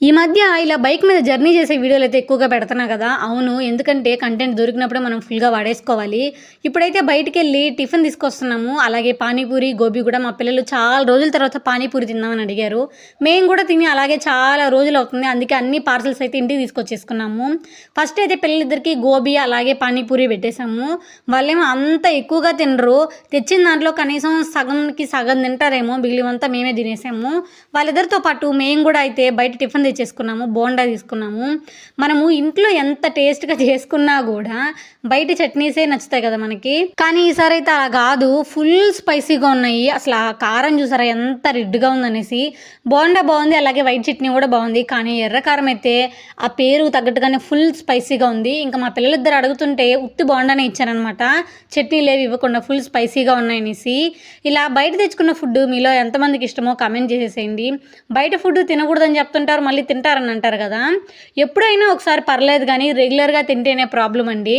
ఈ మధ్య ఇలా బైక్ మీద జర్నీ చేసే వీడియోలు అయితే ఎక్కువగా పెడుతున్నా కదా. అవును ఎందుకంటే కంటెంట్ దొరికినప్పుడే మనం ఫుల్గా వాడేసుకోవాలి. ఇప్పుడైతే బయటికి వెళ్ళి టిఫిన్ తీసుకొస్తున్నాము. అలాగే పానీపూరి గోబీ కూడా మా పిల్లలు చాలా రోజుల తర్వాత పానీపూరి తిందామని అడిగారు. మేము కూడా తిని అలాగే చాలా రోజులు అవుతుంది. అందుకే అన్ని పార్సల్స్ అయితే ఇంటికి తీసుకొచ్చేసుకున్నాము. ఫస్ట్ అయితే పిల్లలిద్దరికి గోబీ అలాగే పానీపూరి పెట్టేశాము. వాళ్ళేమో అంత ఎక్కువగా తినరు. తెచ్చిన దాంట్లో కనీసం సగంకి సగం తింటారేమో మిగిలినంతా మేమే తినేసాము. వాళ్ళిద్దరితో పాటు మేము కూడా అయితే బయట టిఫిన్ చేసుకున్నాము బోండా తీసుకున్నాము. మనము ఇంట్లో ఎంత టేస్ట్గా చేసుకున్నా కూడా బయట చట్నీసే నచ్చుతాయి కదా మనకి. కానీ ఈసారి అయితే అలా కాదు. ఫుల్ స్పైసీగా ఉన్నాయి. అసలు ఆ కారం చూసారా? ఎంత రెడ్గా ఉందనేసి. బోండా బాగుంది అలాగే వైట్ చట్నీ కూడా బాగుంది. కానీ ఎర్ర కారం అయితే ఆ పేరు తగ్గట్టుగానే ఫుల్ స్పైసీగా ఉంది. ఇంకా మా పిల్లలిద్దరు అడుగుతుంటే ఉత్తి బోండానే ఇచ్చారనమాట చట్నీలు ఏవి ఇవ్వకుండా ఫుల్ స్పైసీగా ఉన్నాయనేసి. ఇలా బయట తెచ్చుకున్న ఫుడ్ మీలో ఎంతమందికి ఇష్టమో కమెంట్ చేసేసేయండి. బయట ఫుడ్ తినకూడదని చెప్తుంటారు మళ్ళీ తింటారని అంటారు కదా. ఎప్పుడైనా ఒకసారి పర్లేదు కానీ రెగ్యులర్గా తింటేనే ప్రాబ్లం అండి.